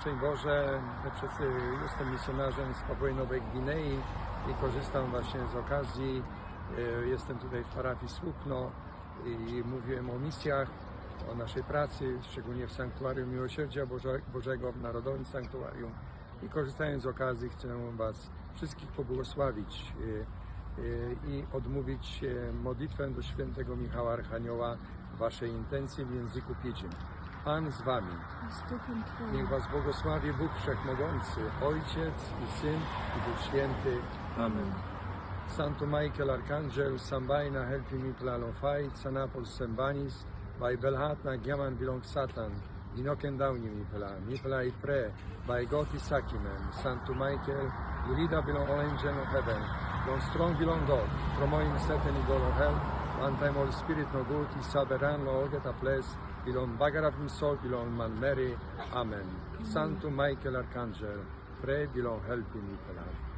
Szczęść Boże, jestem misjonarzem z Papui Nowej Gwinei i korzystam właśnie z okazji. E, Jestem tutaj w parafii Słupno i mówiłem o misjach, o naszej pracy, szczególnie w Sanktuarium Miłosierdzia Boże- Bożego, w Narodowym Sanktuarium. I korzystając z okazji chcę Was wszystkich pobłogosławić e, e, i odmówić modlitwę do świętego Michała Archanioła Waszej intencji w języku pidgin. Pan z Wami. Niech Was błogosławi Bóg Wszechmogący, Ojciec i Syn i Duch Święty. Amen. Santo Michael Arcangel, sambaina helpi mi plalofai, sanapol sembanis, vai belhat na giaman bilong satan, inoken dauni mi pela, mi pela i pre, vai goti sakimem, Santo Michael, ilida bilong angel of heaven, long strong bilong God, pro moim seten i golo hell, antaimo ol spiritno gurti saberanno oget aples, ilon bagarabim soc, ilon mary, Amen. santo Michael Archangel, pray, ilon helpi Nicolai.